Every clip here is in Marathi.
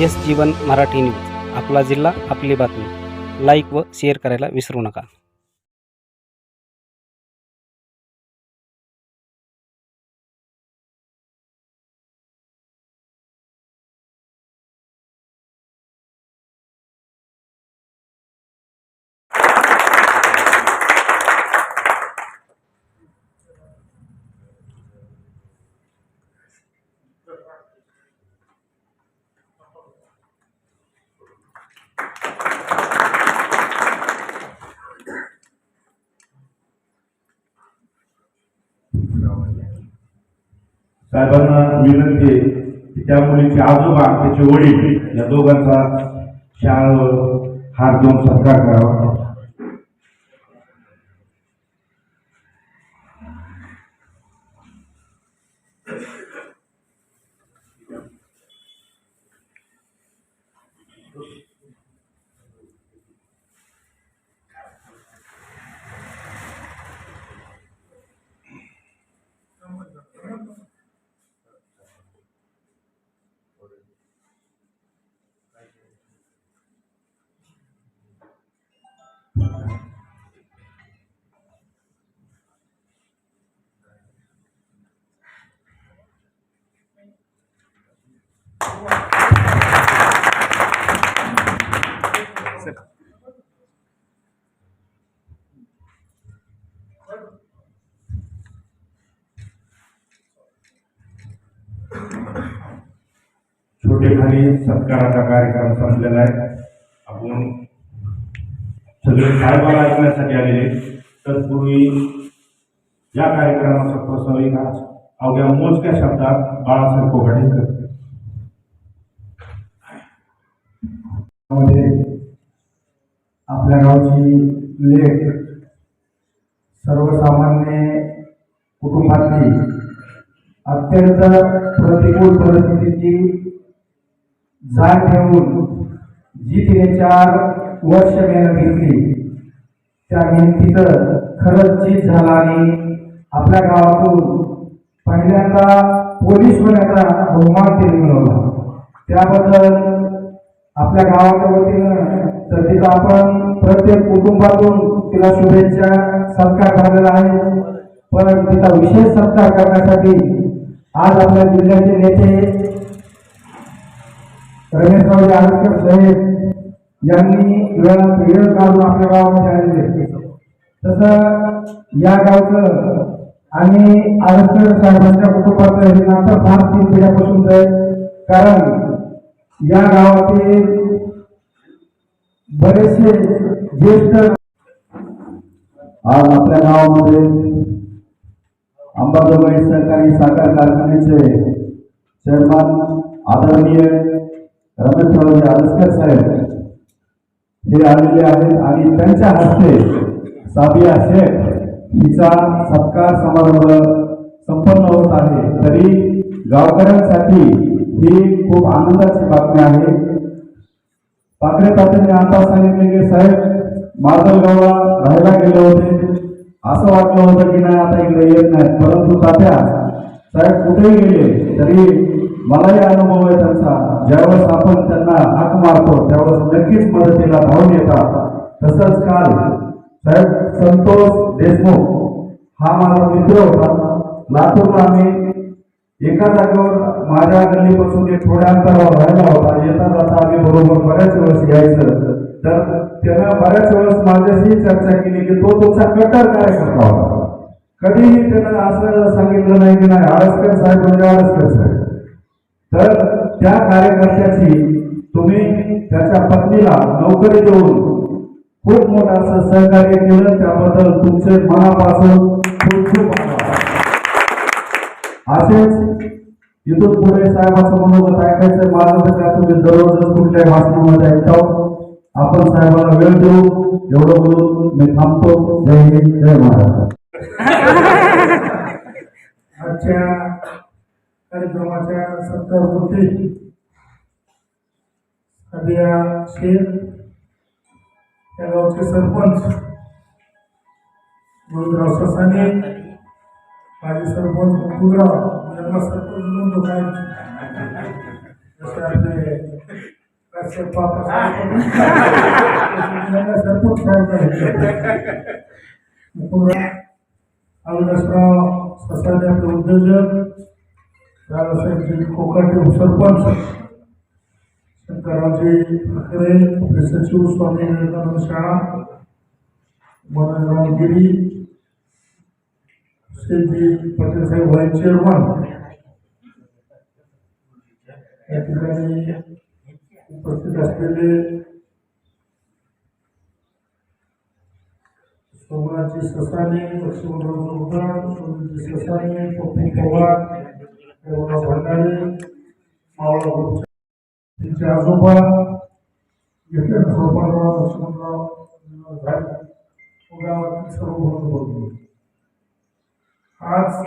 एस जीवन मराठी न्यूज. आपला जिल्हा आपली बातमी. लाईक व शेअर करायला विसरू नका. विनंती आहे की त्या मुलीचे आजोबा त्याचे वडील या दोघांचा शाळेवर हात देऊन सत्कार करावा. छोटेखानी सत्काराचा कार्यक्रम संपलेला आहे. आपण सगळे साहेबाला ऐकण्यासाठी आलेले तत्पूर्वी या कार्यक्रमाचा प्रस्ताविक आज अवघ्या मोजक्या शब्दात बाळासाहेब कोघाडे करते मध्ये आपल्या गावची लेख सर्वसामान्य कुटुंबातली अत्यंत प्रतिकूल परिस्थितीची झाड ठेवून जी तिने चार वर्ष मेहनत घेतली त्या मेहनतीचं खरंच जीत झाला आणि आपल्या गावातून पहिल्यांदा पोलीस होण्याचा बहुमान तिने मिळवला. त्याबद्दल आपल्या गावाच्या वतीनं तर तिथं आपण प्रत्येक कुटुंबातून तिला शुभेच्छा सत्कार झालेला आहे. पण तिचा विशेष सत्कार करण्यासाठी आज आपल्या जिल्ह्याचे नेते रमेशरावजी आरक्षक साहेब यांनी वेळ काढून आपल्या गावामध्ये आलेले तसं या गावचं आणि आरक्षक साहेबांच्या कुटुंबाचं हे नातं फार तीन पिढ्यापासून आहे कारण या गावातील बरेचसे ज्येष्ठ आज आपल्या गावामध्ये अंबाजोगाई सहकारी साखर कारखान्याचे चेअरमन आदरणीय रमेशरावजी आरसकर साहेब हे आलेले आहेत आणि त्यांच्या हस्ते साबिया शेख हिचा सत्कार समारंभ संपन्न होत आहे. तरी गावकऱ्यांसाठी ही खूप आनंदाची बातमी आहे. पाकरे तात्यांनी आता सांगितले की साहेब माजलगावला राहायला गेले होते. असं वाटलं होतं की नाही आता इकडे येत नाही परंतु तात्या साहेब कुठेही गेले तरी मलाही अनुभव आहे त्यांचा. ज्यावेळेस आपण त्यांना हाक मारतो त्यावेळेस नक्कीच मदतीला धावून येतात. तसंच काल साहेब संतोष देशमुख हा माझा मित्र होता. लातूरला आम्ही एका जागेवर माझ्या गल्लीपासून एक थोड्या अंतरावर राहिला होता. येता जाता आम्ही बरोबर बऱ्याच वेळेस यायचं. तर त्यानं बऱ्याच वेळेस माझ्याशी चर्चा केली की तो तुमचा कट्टर कार्यकर्ता होता कधीही त्यानं असं सांगितलं नाही की नाही आळसकर साहेब म्हणजे आळसकर साहेब. तर त्या कार्यकर्त्याची तुम्ही त्याच्या पत्नीला नोकरी देऊन खूप मोठं असं सहकार्य केलं. त्याबद्दल तुमचे मनापासून खूप खूप असेच इथून पुढे साहेबाचं मनोगत ऐकायचं माझं तर काय तुम्ही दररोजच कुठल्याही भाषणामध्ये ऐकतो आपण साहेबाला वेळ देऊ. एवढं बोलून मी थांबतो. जय हिंद. जय महाराष्ट्र. आजच्या कार्यक्रमाच्या सत्कारपूर्ती अभिया शेख या गावचे सरपंच गुरुराव ससाने माजी सरपंच मुकुलराव यांना सरपंच म्हणून तो काय जसे आपले असे पाप सरपंच साहेब आहे. मुकुंदराव अविनाशराव ससाने आपले उद्योजक दादासाहेब कोकाटे सरपंच शंकररावजी ठाकरे आपले सचिव स्वामी विवेकानंद शाळा मनोजराव गिरी श्रीजी पटेल साहेब व्हाईस चेअरमन. या ठिकाणी उपस्थित असलेले सोमनाथजी ससाने लक्ष्मणराव चौधरी ससाने पप्पू पवार देवराव भंडारे मावळा ग्रुपचे त्यांचे आजोबा घेतले सोपानराव लक्ष्मणराव झाले गावातील सर्व बंधू आज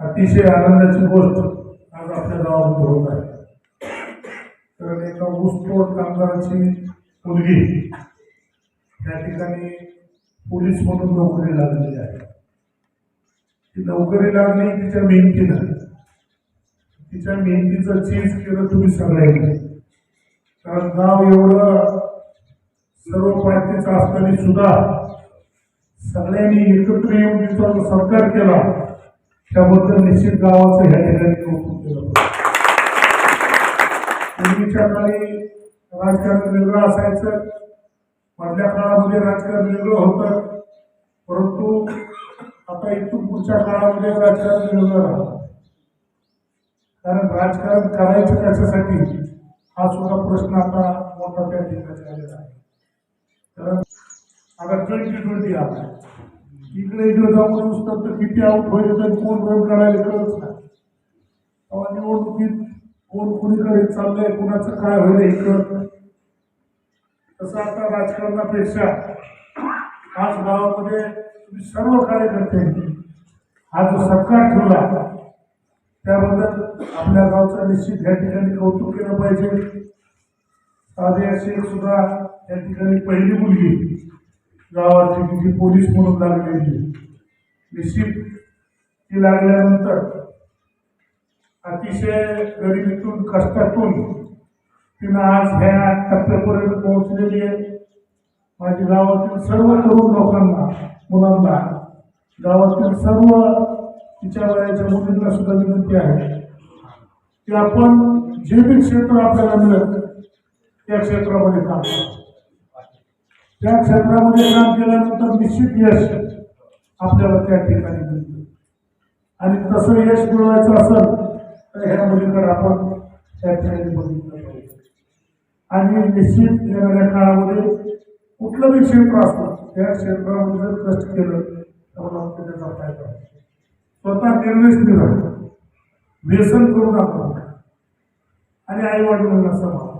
अतिशय आनंदाची गोष्ट आज आपल्या गावामध्ये होत आहे कारण एका ऊसतोड कामगाराची मुलगी त्या ठिकाणी पोलीस म्हणून नोकरी लागलेली आहे ती नोकरी लागली तिच्या मेहनतीनं तिच्या मेहनतीचं चीज केलं तुम्ही सगळ्यांनी. कारण गाव एवढं सर्व पार्टीचं असताना सुद्धा सगळ्यांनी एकत्र येऊन तिचा सत्कार केला. त्याबद्दल निश्चित गावाचं ह्या ठिकाणी कौतुक केलं. पूर्वीच्या काळी राजकारण वेगळं असायचं. मधल्या काळामध्ये राजकारण वेगळं होतं. परंतु आता इथून पुढच्या काळामध्ये राजकारण वेगळं कारण राजकारण करायचं कशासाठी हा सुद्धा प्रश्न आता मोठा त्या ठिकाणी आलेला आहे. कारण आता ट्वेंटी ट्वेंटी आला. इकडे इकडे जाऊन नुसतं तर किती आउट होईल तर कोण रन काढायला कळत नाही. तेव्हा निवडणुकीत कोण कुणीकडे चाललंय कुणाचं काय होईल हे कळत नाही. तसं आता राजकारणापेक्षा आज गावामध्ये मी सर्व कार्यकर्त्यांनी हा जो सत्कार ठेवला त्याबद्दल आपल्या गावचा निश्चित या ठिकाणी कौतुक केलं पाहिजे. साधे शेख सुद्धा या ठिकाणी पहिली मुलगी गावाची तिथे पोलीस म्हणून लागलेली. निश्चित ती लागल्यानंतर अतिशय गरिबीतून कष्टातून तिनं आज ह्या टप्प्यापर्यंत पोहोचलेली आहे. माझ्या गावातील सर्व तरुण लोकांना मुलांना. गावातील सर्व तिच्या वयाच्या मुलींना सुद्धा विनंती आहे की आपण जे बी क्षेत्र आपल्याला मिळत त्या क्षेत्रामध्ये काम त्या क्षेत्रामध्ये काम केल्यानंतर निश्चित यश आपल्याला त्या ठिकाणी मिळतं. आणि तसं यश मिळवायचं असेल तर ह्या मुलीकडे आपण त्या ठिकाणी बघितलं पाहिजे. आणि निश्चित येणाऱ्या काळामध्ये कुठलं बी क्षेत्र असतं त्या क्षेत्रामध्ये जर कष्ट केलं तर मला त्याचा फायदा स्वतः निर्णयच दिला व्यसन करून आपण आणि आई वडिलांना समा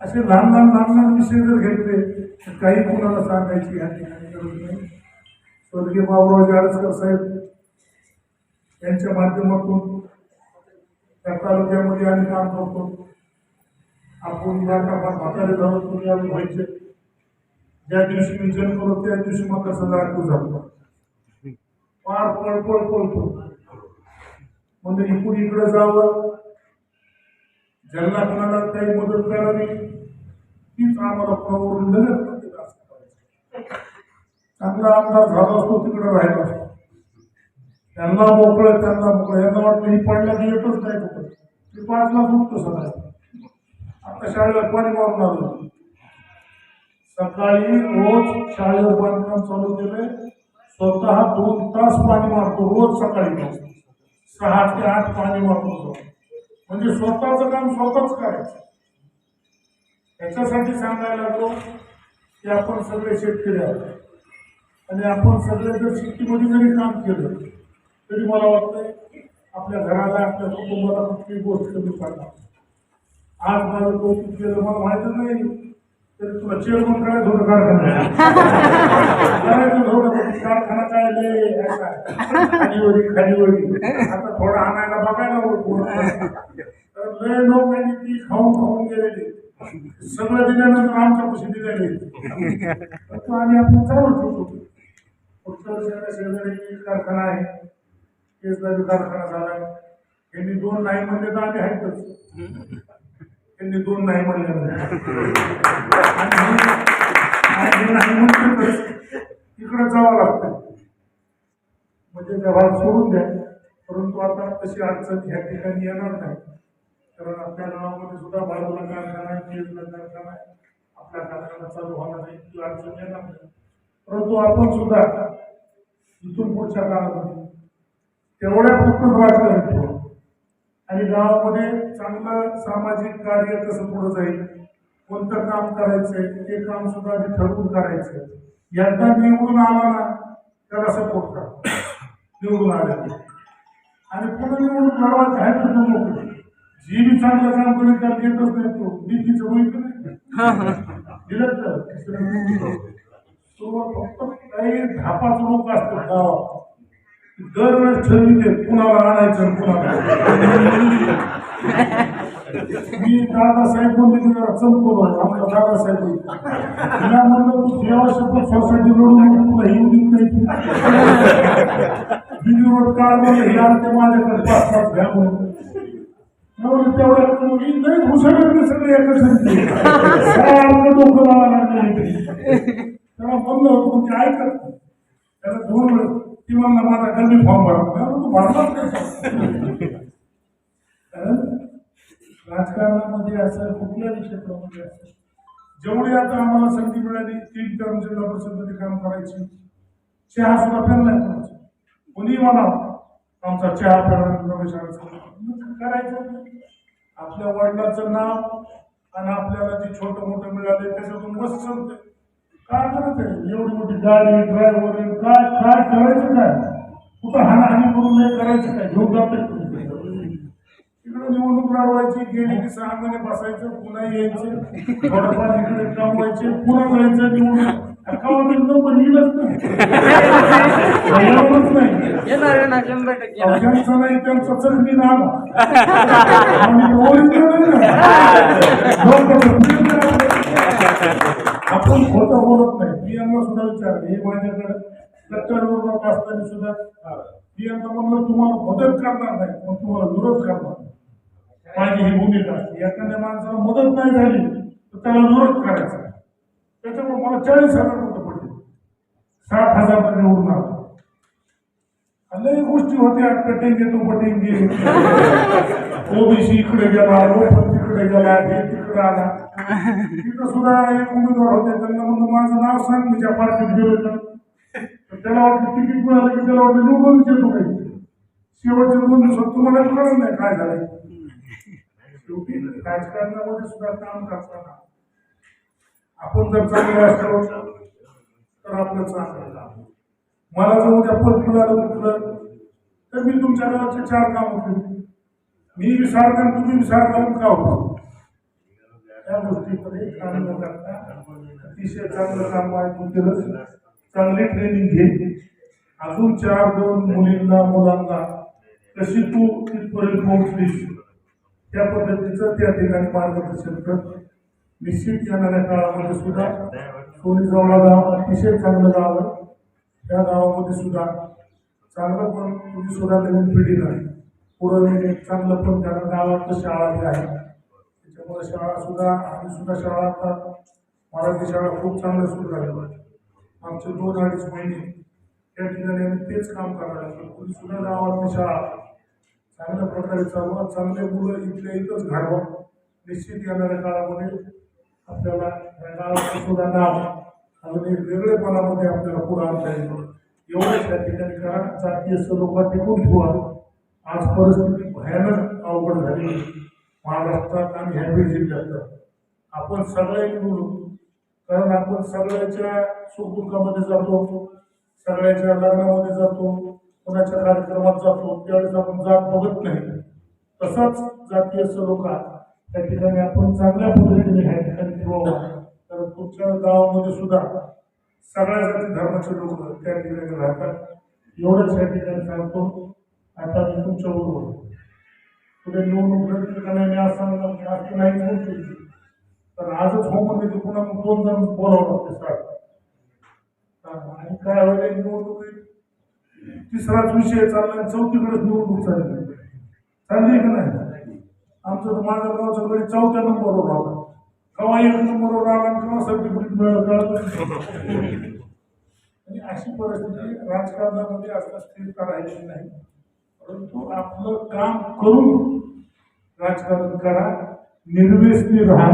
असे लहान लहान लहान लहान विषय जर घेतले तर काही कोणाला सांगायची या ठिकाणी गरज नाही. स्वर्गीय बाबुराव जाडसकर साहेब यांच्या माध्यमातून त्या तालुक्यामध्ये आम्ही काम करतो. आपण या कामात म्हातारे जाऊन तुम्ही आम्ही व्हायचे. ज्या दिवशी मी जन्म करतो त्या दिवशी मकर संक्रांती जातो फार पळपळ पळतो म्हणजे इकडून इकडे जावं. ज्यांना कोणाला काही मदत करावी तीच आम्हाला कोणावरून लगेच चांगला आमदार झाला असतो तिकडे राहिला असतो. त्यांना मोकळं त्यांना मोकळं. यांना वाटलं ही पडल्या की येतच नाही कुठं ते पाचला उठतो सगळ्या आता शाळेला पाणी मारून आलो सकाळी रोज शाळेवर बांधकाम चालू केलंय. स्वतः दोन तास पाणी मारतो रोज सकाळी. सहा ते आठ पाणी मारतो म्हणजे स्वतःचं काम स्वतःच करायचं. याच्यासाठी सांगायला लागलो की आपण सगळे शेतकरी आहोत. आणि आपण सगळे जर शेतीमध्ये जरी काम केलं तरी मला वाटतंय आपल्या घराला आपल्या कुटुंबाला कुठली गोष्ट कमी पडणार आज माझं कौतुक केलं मला माहितच नाही तरी होतं कारखाना कारखाना काय आहे. खालीवरी खालीवरी. आता थोडं आणायला बघायला तर लय लोकांनी ती खाऊन खाऊन गेलेली. सगळं दिल्यानंतर आमच्या पैसे दिलेले. परंतु आम्ही आपण चालू ठेवतो. पुढच्या वर्षाला शेजारी कारखाना आहे. केसदारी कारखाना झाला. यांनी दोन नाही म्हणले तर आम्ही आहेतच. त्यांनी दोन नाही म्हणले आणि नाही जावं लागतं. म्हणजे व्यवहार सोडून द्या. परंतु आता तशी अडचण ह्या ठिकाणी येणार नाही. कारण आपल्या गावामध्ये सुद्धा बाजूला कारखाना आहे केजला कारखाना आहे. आपल्या कारखाना चालू होणार नाही ती अडचण येणार नाही. परंतु आपण सुद्धा इथून पुढच्या काळामध्ये तेवढ्या पुरतं राजकारण आणि गावामध्ये चांगलं सामाजिक कार्य कसं पुढे जाईल कोणतं काम करायचंय ते काम सुद्धा आधी ठरवून करायचंय एकदा निवडून आला ना त्याला सपोर्ट करा. निवडून आले आणि पुन्हा निवडून लढवायचं आहे तर मोकळे. जी बी चांगलं काम करेल त्याला येतच नाही तो. भीतीचं होईल की नाही. दिलं तर. तो फक्त काही धापाच लोक असतात गावात. दरवेळेस ठरविते कुणाला आणायचं कुणाला मी दादासाहेब बोलले की जरा चमकवलं आमचा दादासाहेब तिला म्हणलं तू देवा शपथ सोसायटी लढून तुला येऊ देत नाही बिजू रोड काळ म्हणलं हे आमच्या माझ्याकडे पाच पाच घ्या म्हणून. तेवढ्या नाही घुसळले सगळे एकत्र सारखं डोकं लावायला लागले त्याला म्हणलं ऐकत त्याला दोन वेळेस ती म्हणला माझा गल्ली फॉर्म भरला तू भरलाच राजकारणामध्ये असं कुठल्याही क्षेत्रामध्ये असं जेवढी आता आम्हाला संधी मिळाली तीन टर्म जिल्हा परिषदमध्ये काम करायची चहा सुद्धा पेन नाही कोणी म्हणा आमचा चहा पेन करायचं. आपल्या वडिलाचं नाव आणि आपल्याला जे छोटं मोठं मिळाले त्याच्यातून मस्त चालतंय काय करायचं एवढी मोठी गाडी ड्रायव्हर काय काय करायचं काय? कुठं हाणाहानी करून नाही करायचं काय? घेऊन जाते इकडे निवडणूक लढवायची गेली की सहा महिने बसायचं पुन्हा यायचं थोडंफार इकडे कमवायचे पुन्हा जायचं येईलच नाही. त्यांचा चटणी नाम. आणि आपण खोटं बोलत नाही. मी यांना सुद्धा विचारले हे माझ्याकडे कट्टरवर असताना सुद्धा मी यांना म्हणलं तुम्हाला मदत करणार नाही पण तुम्हाला विरोध करणार माझी ही भूमिका असते. एखाद्या माणसाला मदत नाही झाली तर त्याला विरोध करायचा. त्याच्यामुळे मला चाळीस हजार रुपये पडले. साठ हजार तर निवडून लय लई गोष्टी होत्या कटिंग येतो पटिंग. ओबीसी इकडे गेला लोक तिकडे गेला हे तिकडे आला. तिथं सुद्धा एक उमेदवार होते. त्यांना म्हणलं माझं नाव सांग मी ज्या पार्टीत गेलो तर त्याला वाटतं तिकीट मिळालं की त्याला वाटतं निवडूनच येतो काही. शेवटच्या दोन दिवसात तुम्हाला कळलं नाही काय झालंय. शेवटी राजकारणामध्ये सुद्धा काम करताना आपण जर चांगले असलो तर आपलं चांगलं मला जर उद्या पद मिळालं म्हटलं तर मी तुमच्या गावाचे चार काम होते मी विचार करून तुम्ही विचार करून का होतो त्या गोष्टीकडे काम न करता अतिशय चांगलं काम आहे केलं चांगली ट्रेनिंग घे. अजून चार दोन मुलींना मुलांना कशी तू तिथपर्यंत पोहोचलीस त्या पद्धतीचं त्या ठिकाणी मार्गदर्शन कर. निश्चित येणाऱ्या काळामध्ये सुद्धा सोनीजवळा गाव अतिशय चांगलं गाव आहे. त्या गावामध्ये सुद्धा चांगलं पण तुम्ही सुद्धा नवीन पिढी नाही. पुढं चांगलं पण त्यांना गावात शाळा आहे. शाळा सुद्धा आम्ही सुद्धा शाळा आता मराठी शाळा खूप चांगल्या सुरू झाल्या. आमचे दोन अडीच महिने त्या ठिकाणी आम्ही तेच काम करायला लागलो. सुद्धा गावातली शाळा चांगल्या प्रकारे चालवा चांगले मुलं इथल्या इथंच घालवा. निश्चित येणाऱ्या काळामध्ये आपल्याला या गावाचं सुद्धा नाव अजून एक वेगळेपणामध्ये आपल्याला पुढे आणता येईल. एवढंच त्या ठिकाणी करा. जातीय स्वरूपात टिकून ठेवा. आज परिस्थिती भयानक अवघड झाली. महाराष्ट्रात आणि ह्या जिल्ह्यात. आपण सगळे मिळून कारण आपण सगळ्याच्या सुखदुःखामध्ये जातो सगळ्याच्या लग्नामध्ये जातो कोणाच्या कार्यक्रमात जातो त्यावेळेस आपण जात बघत नाही. तसाच जातीय सलोखा त्या ठिकाणी आपण चांगल्या पद्धतीने ह्या ठिकाणी ठेवावं. तर तुमच्या गावामध्ये सुद्धा सगळ्या जाती धर्माचे लोक त्या ठिकाणी राहतात. एवढंच या ठिकाणी सांगतो. आता मी तुमच्या बरोबर पुढे निवडणूक लढली नाही असं सांगणार नाही बोलते तर आजच हो म्हणले पुन्हा मग दोन जण बोलावं लागते सर आणि काय व्हायला निवडणूक तिसराच विषय चालला आणि चौथीकडेच निवडणूक चालली. चालली का नाही? आमचं तर माझं गावचं घरी चौथ्या नंबरवर आला केव्हा एक नंबरवर आला आणि केव्हा सर्टिफिकेट मिळालं आणि अशी परिस्थिती राजकारणामध्ये असता स्थिर करायची नाही. परंतु आपलं काम करून राजकारण करा निर्व्यसनी राहा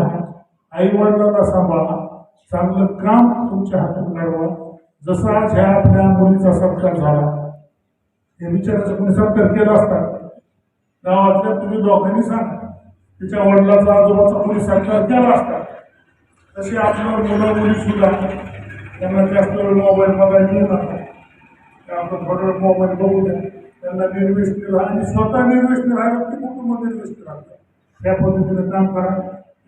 आई वडिलांना सांभाळा चांगलं काम तुमच्या हातून लढवा जसं आज ह्या आपल्या मुलीचा सत्कार झाला हे विचाराचा कोणी सत्कार केला असता? गावातल्या तुम्ही दोघांनी सांगा. तिच्या वडिलाचा आजोबाचा कोणी सत्कार केला असता? तसे आपलं मुलं मुली सुद्धा त्यांना जास्त वेळ मोबाईल बघायला देऊ नका आपण थोडा वेळ मोबाईल बघू द्या त्यांना निर्विष्ट राहा आणि स्वतः निर्विष्ट राहिलं की कुटुंब निर्विष्ट राहतं. त्या पद्धतीनं काम करा.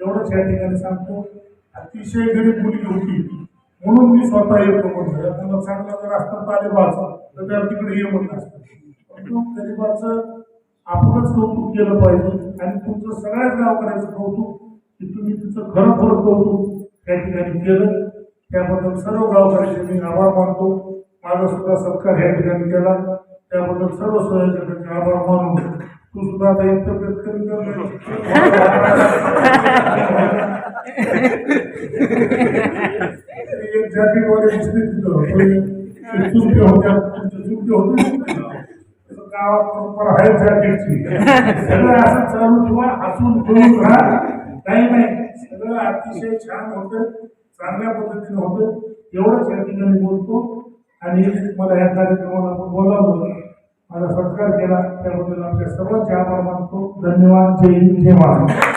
एवढंच या ठिकाणी सांगतो. अतिशय गरीब मुलगी होती. म्हणून मी स्वतः येतो म्हणतो त्यांना चांगला जर असतं तालेबाज. तर त्या तिकडे ये म्हणलं असतं. परंतु गरीबाचं आपणच कौतुक केलं पाहिजे. आणि तुमचं सगळ्याच गावकऱ्याचं कौतुक की तुम्ही तिचं खरं खरं कौतुक त्या ठिकाणी केलं. त्याबद्दल सर्व गावकऱ्यांचे मी आभार मानतो. माझा सुद्धा सत्कार ह्या ठिकाणी केला. त्याबद्दल सर्व स्वयंसेवकांचे आभार मानून तू सुद्धा आता एक तब्येत कमी कर एक तिथं. होत्या. तुमचे चुलते गावात परंपरा आहे जॅकेटची सगळं असं चालू ठेवा हसून खेळून राहा. काही नाही. सगळं अतिशय छान होतं. चांगल्या पद्धतीने होतं. एवढंच या ठिकाणी बोलतो. आणि मला या कार्यक्रमाला आपण बोलावलं. माझा सत्कार केला. त्याबद्दल आपल्या सर्वांचे आभार मानतो. धन्यवाद. जय हिंद. जय महाराष्ट्र.